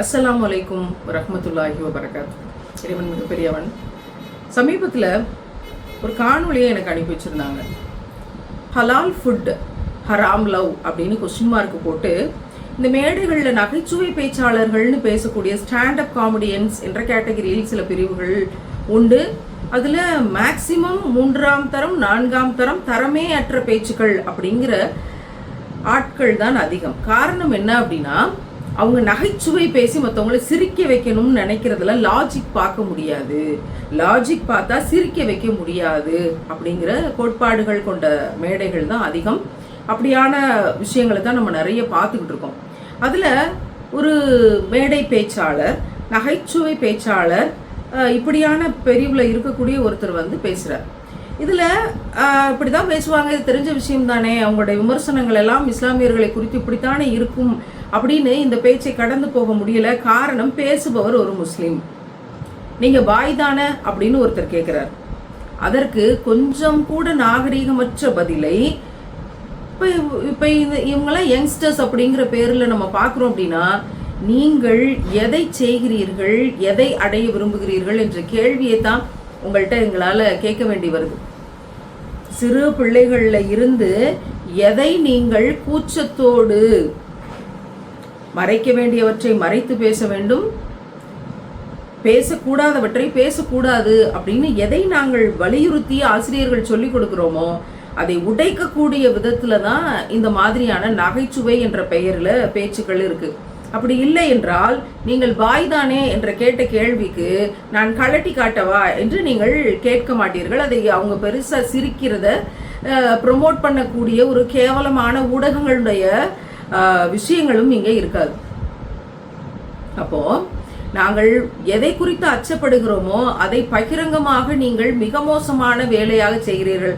அஸ்லாம் அலைக்கும் ரஹமத்துல்லாஹி வபரகாத் இறைவன் மிகப்பெரியவன். சமீபத்தில் ஒரு காணொலியை எனக்கு அனுப்பி வச்சுருந்தாங்க. ஹலால் ஃபுட் ஹராம் லவ் அப்படின்னு கொஸ்டின் மார்க் போட்டு இந்த மேடைகளில் நகைச்சுவை பேச்சாளர்கள்னு பேசக்கூடிய ஸ்டாண்டப் காமெடியன்ஸ் என்ற கேட்டகரியில் சில பிரிவுகள் உண்டு. அதில் மேக்சிமம் மூன்றாம் தரம் நான்காம் தரம் தரமே அற்ற பேச்சுக்கள் அப்படிங்கிற ஆட்கள் தான் அதிகம். காரணம் என்ன அப்படின்னா அவங்க நகைச்சுவை பேசி மற்றவங்களை சிரிக்க வைக்கணும்னு நினைக்கிறதுல லாஜிக் பார்க்க முடியாது. லாஜிக் பார்த்தா சிரிக்க வைக்க முடியாது அப்படிங்கிற கோட்பாடுகள் கொண்ட மேடைகள் தான் அதிகம். அப்படியான விஷயங்களை தான் நம்ம நிறைய பார்த்துக்கிட்டு இருக்கோம். அதில் ஒரு மேடை பேச்சாளர் நகைச்சுவை பேச்சாளர் இப்படியான பெரியவில் இருக்கக்கூடிய ஒருத்தர் வந்து பேசுகிறார் இதில் இப்படி தான் பேசுவாங்க. இது தெரிஞ்ச விஷயம் தானே. அவங்களுடைய விமர்சனங்கள் எல்லாம் இஸ்லாமியர்களை குறித்து இப்படித்தானே இருக்கும் அப்படின்னு இந்த பேச்சை கடந்து போக முடியல. காரணம் பேசுபவர் ஒரு முஸ்லீம். நீங்க பாய் தானே அப்படின்னு ஒருத்தர் கேட்கிறார் அதற்கு கொஞ்சம் கூட நாகரீகமற்ற பதிலை இப்போ இப்போ இது இவங்களாம் யங்ஸ்டர்ஸ் அப்படிங்கிற பேரில் நம்ம பார்க்குறோம் அப்படின்னா நீங்கள் எதை செய்கிறீர்கள் எதை அடைய விரும்புகிறீர்கள் என்ற கேள்வியை தான் உங்கள்கிட்ட எங்களால் கேட்க வேண்டி வருது. சிறு பிள்ளைகளில் இருந்து எதை நீங்கள் கூச்சத்தோடு மறைக்க வேண்டியவற்றை மறைத்து பேச வேண்டும். பேசக்கூடாதவற்றை பேசக்கூடாது அப்படின்னு எதை நாங்கள் வலியுறுத்தி ஆசிரியர்கள் சொல்லிக் கொடுக்குறோமோ அதை உடைக்கக்கூடிய விதத்தில் தான் இந்த மாதிரியான நகைச்சுவை என்ற பெயரில் பேச்சுக்கள் இருக்கு. அப்படி இல்லை என்றால் நீங்கள் பாய் தானே என்ற கேட்ட கேள்விக்கு நான் கழட்டி காட்டவா என்று நீங்கள் கேட்க மாட்டீர்கள். அதை அவங்க பெருசாக சிரிக்கிறத ப்ரொமோட் பண்ணக்கூடிய ஒரு கேவலமான ஊடகங்களுடைய விஷயங்களும் இங்கே இருக்காது. அப்போ நாங்கள் எதை குறித்து அச்சப்படுகிறோமோ அதை பகிரங்கமாக நீங்கள் மிக மோசமான வேலையாக செய்கிறீர்கள்.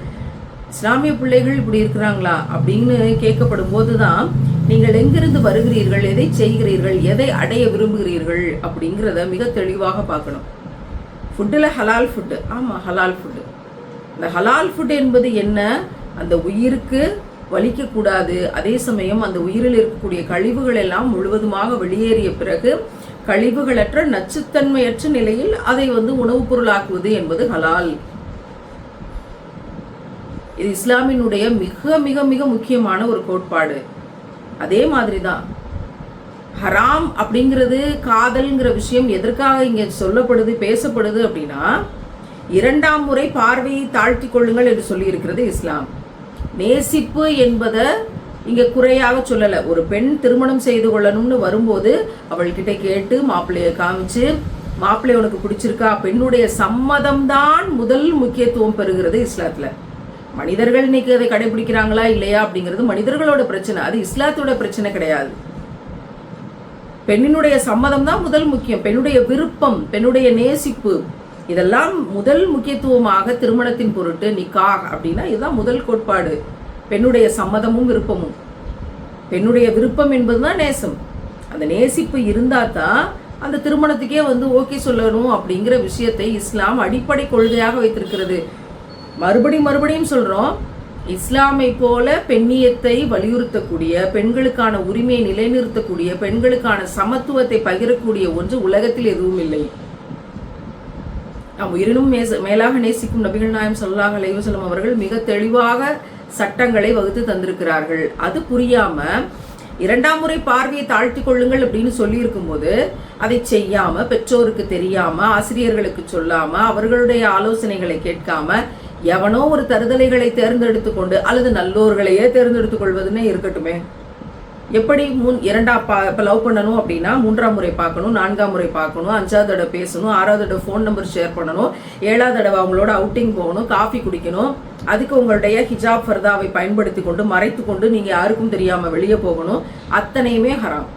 இஸ்லாமிய பிள்ளைகள் இப்படி இருக்கிறாங்களா? அப்படின்னு கேட்கப்படும் போதுதான் நீங்கள் எங்கிருந்து வருகிறீர்கள் எதை செய்கிறீர்கள் எதை அடைய விரும்புகிறீர்கள் அப்படிங்கிறத மிக தெளிவாக பார்க்கணும். ஃபுட்டில் ஹலால் ஃபுட்டு ஆமாம் ஹலால் ஃபுட்டு இந்த ஹலால் ஃபுட் என்பது என்ன? அந்த உயிருக்கு வலிக்கக்கூடாது. அதே சமயம் அந்த உயிரில் இருக்கக்கூடிய கழிவுகள் எல்லாம் முழுவதுமாக வெளியேறிய பிறகு கழிவுகளற்ற நச்சுத்தன்மையற்ற நிலையில் அதை வந்து உணவுப் பொருளாக்குவது என்பது ஹலால். இது இஸ்லாமினுடைய மிக மிக மிக முக்கியமான ஒரு கோட்பாடு. அதே மாதிரி தான். ஹராம் அப்படிங்கிறது காதல்ங்கிற விஷயம் எதற்காக இங்கே சொல்லப்படுது பேசப்படுது அப்படின்னா இரண்டாம் முறை பார்வையை தாழ்த்தி கொள்ளுங்கள் என்று சொல்லியிருக்கிறது இஸ்லாம். நேசிப்பு என்பதை இங்கே குறையாக சொல்லலை. ஒரு பெண் திருமணம் செய்து கொள்ளணும்னு வரும்போது அவள்கிட்ட கேட்டு மாப்பிள்ளைய காமிச்சு மாப்பிள்ளை உனக்கு பிடிச்சிருக்கா? பெண்ணுடைய சம்மதம் தான் முதல் முக்கியத்துவம் பெறுகிறது இஸ்லாத்துல. மனிதர்கள் இன்னைக்கு அதை கடைபிடிக்கிறாங்களா இல்லையா அப்படிங்கிறது மனிதர்களோட பிரச்சனை. அது இஸ்லாத்தோட பிரச்சனை கிடையாது. பெண்ணினுடைய சம்மதம் தான் முதல் முக்கியம். பெண்ணுடைய விருப்பம் பெண்ணுடைய நேசிப்பு. இதெல்லாம் முதல் முக்கியத்துவமாக திருமணத்தின் பொருட்டு நிக்காஹ் அப்படின்னா இதுதான் முதல் கோட்பாடு. பெண்ணுடைய சம்மதமும் விருப்பமும். பெண்ணுடைய விருப்பம் என்பதுதான் நேசம். அந்த நேசிப்பு இருந்தால் தான் அந்த திருமணத்துக்கே வந்து ஓகே சொல்லணும் அப்படிங்கிற விஷயத்தை இஸ்லாம் அடிப்படை கொள்கையாக வைத்திருக்கிறது. மறுபடியும் மறுபடியும் சொல்கிறோம் இஸ்லாமை போல பெண்ணியத்தை வலியுறுத்தக்கூடிய பெண்களுக்கான உரிமையை நிலைநிறுத்தக்கூடிய பெண்களுக்கான சமத்துவத்தை பகிரக்கூடிய ஒன்று உலகத்தில் எதுவும் இல்லை. நாம் உயிரினும் மேலாக நேசிக்கும் நபிகள் நாயம் சொல்லாஹ் அலைவசலம் அவர்கள் மிக தெளிவாக சட்டங்களை வகுத்து தந்திருக்கிறார்கள். அது புரியாம இரண்டாம் முறை பார்வையை தாழ்த்தி கொள்ளுங்கள் அப்படின்னு சொல்லி இருக்கும்போது அதை செய்யாம பெற்றோருக்கு தெரியாம ஆசிரியர்களுக்கு சொல்லாம அவர்களுடைய ஆலோசனைகளை கேட்காம எவனோ ஒரு தருதலைகளை தேர்ந்தெடுத்து கொண்டு அல்லது நல்லோர்களையே தேர்ந்தெடுத்துக் கொள்வதுன்னே இருக்கட்டுமே. எப்படி மூன் இரண்டாம் பா இப்போ லவ் பண்ணணும் அப்படின்னா மூன்றாம் முறை பார்க்கணும் நான்காம் முறை பார்க்கணும் அஞ்சாவது தடவை பேசணும் ஆறாவது தடவை ஃபோன் நம்பர் ஷேர் பண்ணணும் ஏழாவது தடவை அவங்களோட அவுட்டிங் போகணும் காஃபி குடிக்கணும் அதுக்கு உங்களுடைய ஹிஜாப் ஃபர்தாவை பயன்படுத்தி கொண்டு மறைத்து கொண்டு நீங்கள் யாருக்கும் தெரியாமல் வெளியே போகணும் அத்தனையுமே ஹராம்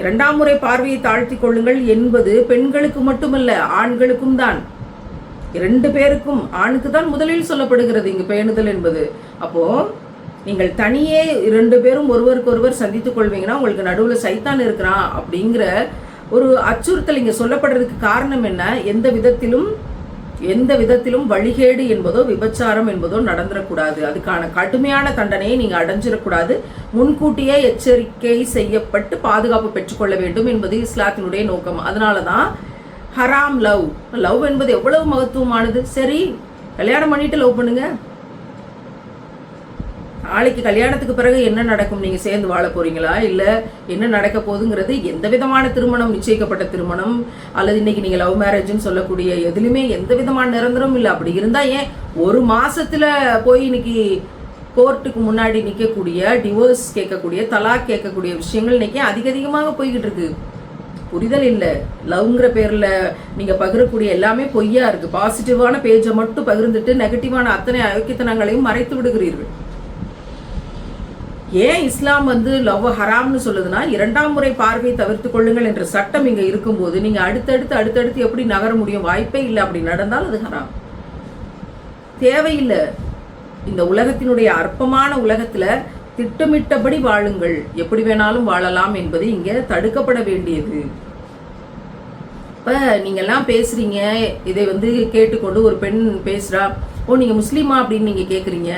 இரண்டாம் முறை பார்வையை தாழ்த்தி கொள்ளுங்கள் என்பது பெண்களுக்கு மட்டுமல்ல ஆண்களுக்கும் தான். இரண்டு பேருக்கும் ஆணுக்கு தான் முதலில் சொல்லப்படுகிறது இங்கு பேணுதல் என்பது. அப்போ நீங்கள் தனியே இரண்டு பேரும் ஒருவருக்கு ஒருவர் சந்தித்துக் கொள்வீங்கன்னா உங்களுக்கு நடுவில் சைத்தான் இருக்கிறான் அப்படிங்கிற ஒரு அச்சுறுத்தல் இங்கே சொல்லப்படுறதுக்கு காரணம் என்ன? எந்த விதத்திலும் எந்த விதத்திலும் வழிகேடு என்பதோ விபச்சாரம் என்பதோ நடந்துடக்கூடாது அதுக்கான கடுமையான தண்டனையை நீங்கள் அடைஞ்சிடக்கூடாது முன்கூட்டியே எச்சரிக்கை செய்யப்பட்டு பாதுகாப்பு பெற்றுக்கொள்ள வேண்டும் என்பது இஸ்லாத்தினுடைய நோக்கம். அதனால தான் ஹராம் லவ். லவ் என்பது எவ்வளவு மகத்துவமானது? சரி கல்யாணம் பண்ணிட்டு லவ் பண்ணுங்க. நாளைக்கு கல்யாணத்துக்கு பிறகு என்ன நடக்கும்? நீங்கள் சேர்ந்து வாழ போறீங்களா? இல்லை என்ன நடக்க போகுதுங்கிறது எந்த விதமான திருமணம் நிச்சயிக்கப்பட்ட திருமணம் அல்லது இன்னைக்கு நீங்கள் லவ் மேரேஜ்னு சொல்லக்கூடிய எதுலையுமே எந்த விதமான நிரந்தரம் இல்லை. அப்படி இருந்தால் ஏன் ஒரு மாதத்தில் போய் இன்னைக்கு கோர்ட்டுக்கு முன்னாடி நிற்கக்கூடிய டிவோர்ஸ் கேட்கக்கூடிய தலாக் கேட்கக்கூடிய விஷயங்கள் இன்னைக்கு அதிக அதிகமாக போய்கிட்டு இருக்கு. புரிதல் இல்லை. லவ்ங்கிற பேரில் நீங்கள் பகிரக்கூடிய எல்லாமே பொய்யா இருக்குது பாசிட்டிவான பேஜை மட்டும் பகிர்ந்துட்டு நெகட்டிவான அத்தனை அயோக்கியத்தனங்களையும் மறைத்து விடுகிறீர்கள். ஏன் இஸ்லாம் வந்து லவ் ஹராம்னு சொல்லுதுன்னா இரண்டாம் முறை பார்வையை தவிர்த்து கொள்ளுங்கள் என்ற சட்டம் இங்கே இருக்கும்போது நீங்கள் அடுத்தடுத்து அடுத்தடுத்து எப்படி நகர முடியும்? வாய்ப்பே இல்லை அப்படி நடந்தால் அது ஹராம். தேவையில்லை. இந்த உலகத்தினுடைய அற்பமான உலகத்தில் திட்டமிட்டபடி வாழுங்கள். எப்படி வேணாலும் வாழலாம் என்பது இங்கே தடுக்கப்பட வேண்டியது. இப்போ நீங்கள்லாம் எல்லாம் இதை வந்து கேட்டுக்கொண்டு ஒரு பெண் பேசுகிறா ஓ நீங்கள் முஸ்லீமா? அப்படின்னு நீங்கள் கேட்குறீங்க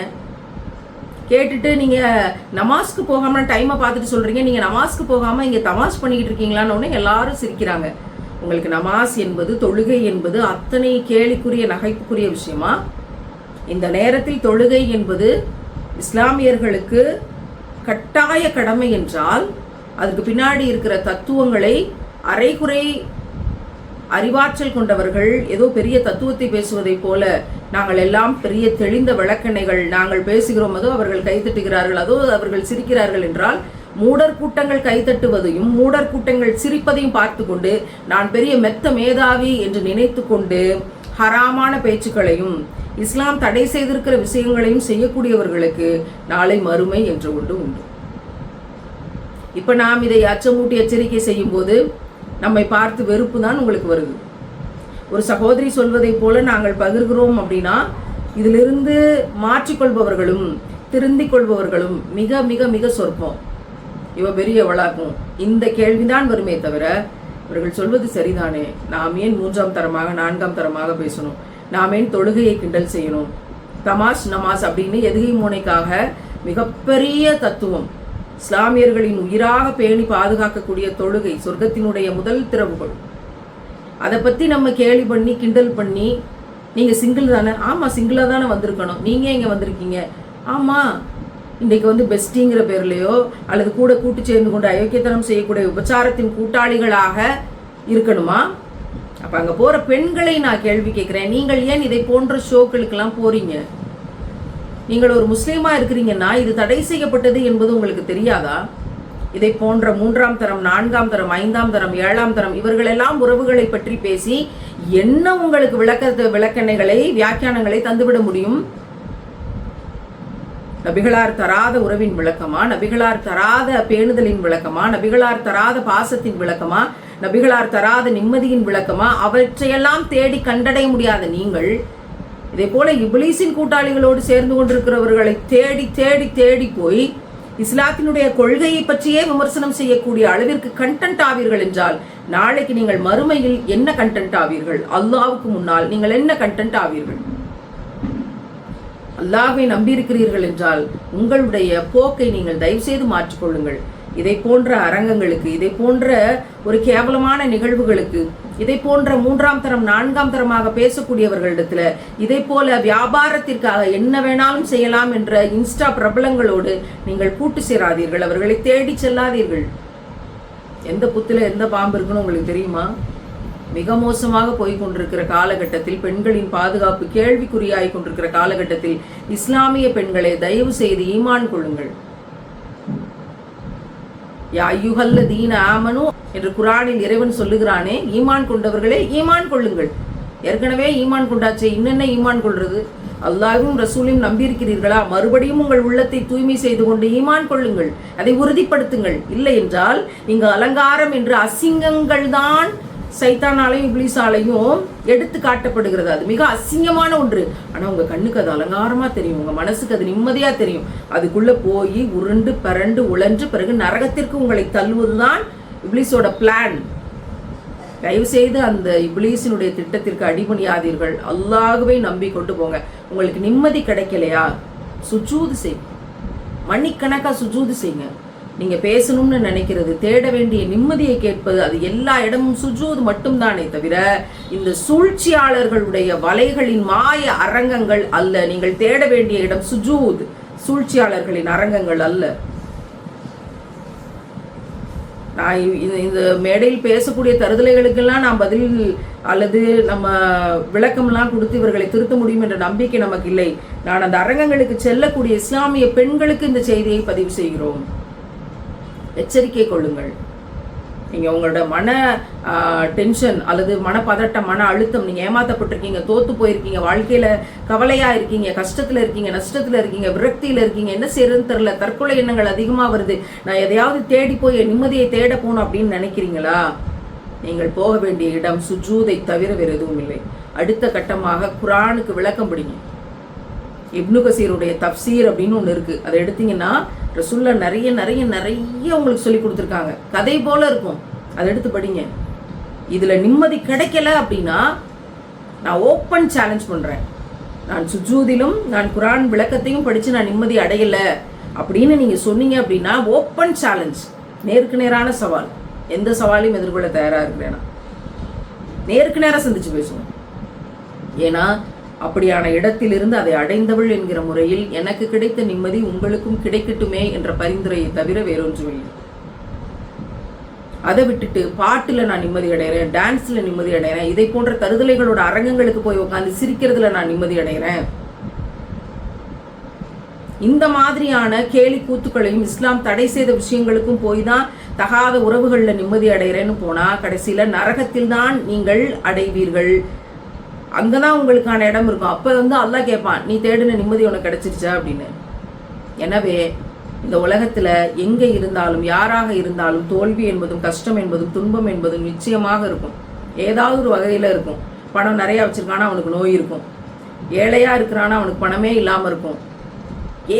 கேட்டுட்டு நீங்கள் நமாஸ்க்கு போகாமல் டைமை பார்த்துட்டு சொல்கிறீங்க நீங்கள் நமாஸ்க்கு போகாமல் இங்கே தமாஷ் பண்ணிக்கிட்டு இருக்கீங்களான்னு உடனே எல்லாரும் சிரிக்கிறாங்க. உங்களுக்கு நமாஸ் என்பது தொழுகை என்பது அத்தனை கேலிக்குரிய நகைப்புக்குரிய விஷயமா? இந்த நேரத்தில் தொழுகை என்பது இஸ்லாமியர்களுக்கு கட்டாய கடமை என்றால் அதுக்கு பின்னாடி இருக்கிற தத்துவங்களை அரைகுறை அறிவாற்றல் கொண்டவர்கள் ஏதோ பெரிய தத்துவத்தை பேசுவதைப் போல நாங்கள் எல்லாம் பெரிய தெளிந்த விளக்கெண்ணைகள் நாங்கள் பேசுகிறோம் அதோ அவர்கள் கைத்தட்டுகிறார்கள் அதோ அவர்கள் சிரிக்கிறார்கள் என்றால் மூடர் கூட்டங்கள் கைத்தட்டுவதையும் மூடர் கூட்டங்கள் சிரிப்பதையும் பார்த்து கொண்டு நான் பெரிய மெத்த மேதாவி என்று நினைத்து கொண்டு ஹராமான பேச்சுக்களையும் இஸ்லாம் தடை செய்திருக்கிற விஷயங்களையும் செய்யக்கூடியவர்களுக்கு நாளை மறுமை என்று ஒன்று உண்டு. இப்ப நாம் இதை அச்சமூட்டி எச்சரிக்கை செய்யும் போது நம்மை பார்த்து வெறுப்பு தான் உங்களுக்கு வருது. ஒரு சகோதரி சொல்வதைப் போல நாங்கள் பகிர்கிறோம் அப்படின்னா இதிலிருந்து மாற்றிக்கொள்பவர்களும் திருந்திக் கொள்பவர்களும் மிக மிக மிக சொற்பம். இவ பெரியவளாகும் இந்த கேள்விதான் வருமே தவிர இவர்கள் சொல்வது சரிதானே? நாம் ஏன் மூன்றாம் தரமாக நான்காம் தரமாக பேசணும்? நாம் ஏன் தொழுகையை கிண்டல் செய்யணும்? தமாஷ் நமாஸ் அப்படின்னு எதுகை மூனைக்காக மிகப்பெரிய தத்துவம். இஸ்லாமியர்களின் உயிராக பேணி பாதுகாக்கக்கூடிய தொழுகை சொர்க்கத்தினுடைய முதல் திறவுகள். அதை பற்றி நம்ம கேலி பண்ணி கிண்டல் பண்ணி நீங்கள் சிங்கிள் தானே? ஆமாம் சிங்கிளாக தானே வந்திருக்கணும். நீங்கள் இங்கே வந்திருக்கீங்க? ஆமாம் இன்றைக்கு வந்து பெஸ்டிங்கிற பேர்லையோ அல்லது கூட கூட்டு சேர்ந்து கொண்டு அயோக்கியத்தனம் செய்யக்கூடிய உபச்சாரத்தின் கூட்டாளிகளாக இருக்கணுமா? அப்போ அங்கே போகிற பெண்களை நான் கேள்வி கேட்குறேன் நீங்கள் ஏன் இதை போன்ற ஷோக்களுக்கெல்லாம் போகிறீங்க நீங்கள் ஒரு முஸ்லீமா இருக்கிறீங்கன்னா இது தடை செய்யப்பட்டது என்பது உங்களுக்கு தெரியாதா? இதை போன்ற மூன்றாம் தரம் நான்காம் தரம் ஐந்தாம் தரம் ஏழாம் தரம் இவர்களெல்லாம் உறவுகளை பற்றி பேசி என்ன உங்களுக்கு விளக்க விளக்கணைகளை வியாக்கியானங்களை தந்துவிட முடியும்? நபிகளார் தராத உறவின் விளக்கமா? நபிகளார் தராத பேணுதலின் விளக்கமா? நபிகளார் தராத பாசத்தின் விளக்கமா? நபிகளார் தராத நிம்மதியின் விளக்கமா? அவற்றையெல்லாம் தேடி கண்டடைய முடியாத நீங்கள் இதே போல இபிலீஸின் கூட்டாளிகளோடு சேர்ந்து கொண்டிருக்கிறவர்களை தேடி தேடி தேடி போய் இஸ்லாத்தினுடைய கொள்கையை பற்றியே விமர்சனம் செய்யக்கூடிய அளவிற்கு கண்டென்ட் ஆவீர்கள் என்றால் நாளைக்கு நீங்கள் மறுமையில் என்ன கண்டென்ட் ஆவீர்கள்? அல்லாவுக்கு முன்னால் நீங்கள் என்ன கண்டென்ட் ஆவீர்கள்? அல்லாஹை நம்பியிருக்கிறீர்கள் என்றால் உங்களுடைய போக்கை நீங்கள் தயவு செய்து மாற்றிக்கொள்ளுங்கள். இதை போன்ற அரங்கங்களுக்கு இதை போன்ற ஒரு கேவலமான நிகழ்வுகளுக்கு இதை போன்ற மூன்றாம் தரம் நான்காம் தரமாக பேசக்கூடியவர்களிடத்துல இதை போல வியாபாரத்திற்காக என்ன வேணாலும் செய்யலாம் என்ற இன்ஸ்டா பிரபலங்களோடு நீங்கள் கூட்டு சேராதீர்கள். அவர்களை தேடி செல்லாதீர்கள். எந்த புத்தில் எந்த பாம்பு இருக்குன்னு உங்களுக்கு தெரியுமா? மிக மோசமாக போய் கொண்டிருக்கிற காலகட்டத்தில் பெண்களின் பாதுகாப்பு கேள்விக்குறியாய் கொண்டிருக்கிற காலகட்டத்தில் இஸ்லாமிய பெண்களை தயவு செய்து ஈமான் கொள்ளுங்கள். யாயுகல்ல தீன ஆமனு என்று குரானில் இறைவன் சொல்லுகிறானே ஈமான் கொண்டவர்களே ஈமான் கொள்ளுங்கள். ஏற்கனவே ஈமான் கொண்டாச்சே இன்னென்ன ஈமான் கொள்றது? அல்லாவும் ரசூலையும் நம்பியிருக்கிறீர்களா? மறுபடியும் உங்கள் உள்ளத்தை தூய்மை செய்து கொண்டு ஈமான் கொள்ளுங்கள். அதை உறுதிப்படுத்துங்கள். இல்லை என்றால் இங்கு அலங்காரம் என்று அசிங்கங்கள் தான் சைத்தானாலையும் இப்ளீஸாலையும் எடுத்து காட்டப்படுகிறது. அது மிக அசிங்கமான ஒன்று. ஆனால் உங்கள் கண்ணுக்கு அது அலங்காரமாக தெரியும். உங்கள் மனசுக்கு அது நிம்மதியாக தெரியும். அதுக்குள்ளே போய் உருண்டு பரண்டு உழன்று பிறகு நரகத்திற்கு உங்களை தள்ளுவது தான் இப்ளீஸோட பிளான் தயவு செய்து அந்த இப்ளீஸினுடைய திட்டத்திற்கு அடிபணியாதீர்கள். அல்லாகவே நம்பி கொண்டு போங்க. உங்களுக்கு நிம்மதி கிடைக்கலையா? சுஜூது செய்யுங்க. மணிக்கணக்காக சுஜூது செய்யுங்க. நீங்க பேசணும்னு நினைக்கிறது தேட வேண்டிய நிம்மதியை கேட்பது அது எல்லா இடமும் சுஜூது மட்டும்தானே தவிர இந்த சூழ்ச்சியாளர்களுடைய வலைகளின் மாய அரங்கங்கள் அல்ல. நீங்கள் தேட வேண்டிய இடம் சுஜூத் சூழ்ச்சியாளர்களின் அரங்கங்கள் அல்ல. நான் இந்த இந்த மேடையில் பேசக்கூடிய தருதலைகளுக்கெல்லாம் நான் பதில் அல்லது நம்ம விளக்கம்லாம் கொடுத்து இவர்களை திருத்த முடியும் என்ற நம்பிக்கை நமக்கு இல்லை. நான் அந்த அரங்கங்களுக்கு செல்லக்கூடிய இஸ்லாமிய பெண்களுக்கு இந்த செய்தியை பதிவு செய்கிறோம். எச்சரிக்கை கொள்ளுங்கள். நீங்கள் உங்களோட மன டென்ஷன் அல்லது மனப்பதட்டம் மன அழுத்தம் நீங்கள் ஏமாத்தப்பட்டிருக்கீங்க தோத்து போயிருக்கீங்க வாழ்க்கையில் கவலையாக இருக்கீங்க கஷ்டத்தில் இருக்கீங்க நஷ்டத்தில் இருக்கீங்க விரக்தியில் இருக்கீங்க என்ன செய்யறதுன்னு தெரில தற்கொலை எண்ணங்கள் அதிகமாக வருது. நான் எதையாவது தேடி போய் நிம்மதியை தேட போகணும் அப்படின்னு நினைக்கிறீங்களா? நீங்கள் போக வேண்டிய இடம் சுஜூதை தவிர வேறு எதுவும் இல்லை. அடுத்த கட்டமாக குரானுக்கு விளக்கம் பிடிங்க. இப்னு கசீருடைய தப்சீர் அப்படின்னு ஒன்று இருக்குது அதை எடுத்தீங்கன்னா ரசுல்லா நிறைய நிறைய நிறைய உங்களுக்கு சொல்லி கொடுத்துருக்காங்க. கதை போல இருக்கும். அதை எடுத்து படிங்க. இதில் நிம்மதி கிடைக்கல அப்படின்னா நான் ஓப்பன் சேலஞ்ச் பண்ணுறேன் நான் சுஜூதிலும் நான் குரான் விளக்கத்தையும் படித்து நான் நிம்மதி அடையலை அப்படின்னு நீங்கள் சொன்னீங்க அப்படின்னா ஓப்பன் சேலஞ்ச் நேருக்கு நேரான சவால். எந்த சவாலையும் எதிர்கொள்ள தயாராக இருக்கிறேன் நேருக்கு நேராக சந்திச்சு பேசுவோம். ஏன்னா அப்படியான இடத்திலிருந்து அதை அடைந்தவள் என்கிற முறையில் எனக்கு கிடைத்த நிம்மதி உங்களுக்கும் கிடைக்கட்டுமே என்ற பரிந்துரையை தவிர வேறொன்றுமில்லை. அதை விட்டுட்டு பாட்டில் நான் நிம்மதி அடைகிறேன் டான்ஸில் நிம்மதி அடைகிறேன் இதை போன்ற கருதலைகளோட அரங்கங்களுக்கு போய் உட்காந்து சிரிக்கிறதுல நான் நிம்மதி அடைகிறேன் இந்த மாதிரியான கேலி கூத்துக்களையும் இஸ்லாம் தடை செய்த விஷயங்களுக்கும் போய் தான் தகாத உறவுகளில் நிம்மதி அடைகிறேன்னு போனால் கடைசியில் நரகத்தில் தான் நீங்கள் அடைவீர்கள். அங்கே தான் உங்களுக்கான இடம் இருக்கும். அப்போ வந்து அல்லாஹ் கேட்பான் நீ தேடின நிம்மதி உனக்கு கிடைச்சிருச்சா? அப்படின்னு. எனவே இந்த உலகத்தில் எங்கே இருந்தாலும் யாராக இருந்தாலும் தோல்வி என்பதும் கஷ்டம் என்பதும் துன்பம் என்பதும் நிச்சயமாக இருக்கும். ஏதாவது ஒரு வகையில் இருக்கும். பணம் நிறையா வச்சுருக்கானா அவனுக்கு நோய் இருக்கும். ஏழையாக இருக்கிறானா அவனுக்கு பணமே இல்லாமல் இருக்கும்.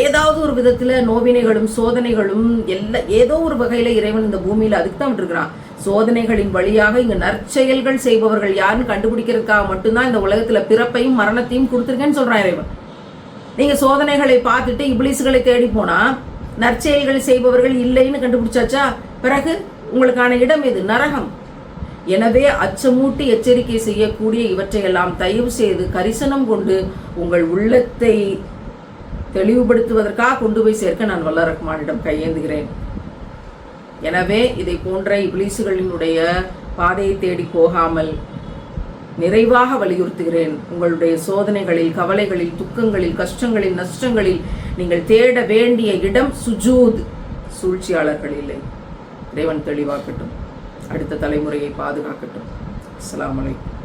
ஏதாவது ஒரு விதத்தில் நோவினைகளும் சோதனைகளும் எல்லா ஏதோ ஒரு வகையில் இறைவன் இந்த பூமியில் அதுக்கு தான் விட்டுருக்கிறான். சோதனைகளின் வழியாக இங்கு நற்செயல்கள் செய்பவர்கள் யாருன்னு கண்டுபிடிக்கிறதுக்காக மட்டும்தான் இந்த உலகத்துல பிறப்பையும் மரணத்தையும் கொடுத்துருக்கேன்னு சொல்றான் இறைவன். நீங்க சோதனைகளை பார்த்துட்டு இப்ளீஸ்களை தேடி போனா நற்செயல்கள் செய்பவர்கள் இல்லைன்னு கண்டுபிடிச்சாச்சா? பிறகு உங்களுக்கான இடம் இது நரகம். எனவே அச்சமூட்டி எச்சரிக்கை செய்யக்கூடிய இவற்றையெல்லாம் தயவு செய்து கரிசனம் கொண்டு உங்கள் உள்ளத்தை தெளிவுபடுத்துவதற்காக கொண்டு போய் சேர்க்க நான் வல்ல ரஹ்மானிடம் கையேந்துகிறேன். எனவே இதை போன்ற இப்ளீசுகளினுடைய பாதையை தேடி போகாமல் நிறைவாக வலியுறுத்துகிறேன். உங்களுடைய சோதனைகளில் கவலைகளில் துக்கங்களில் கஷ்டங்களில் நஷ்டங்களில் நீங்கள் தேட வேண்டிய இடம் சுஜூத். சூழ்ச்சியாளர்கள் இல்லை. இறைவன் தெளிவாக்கட்டும். அடுத்த தலைமுறையை பாதுகாக்கட்டும். அஸ்ஸலாமு அலைக்கும்.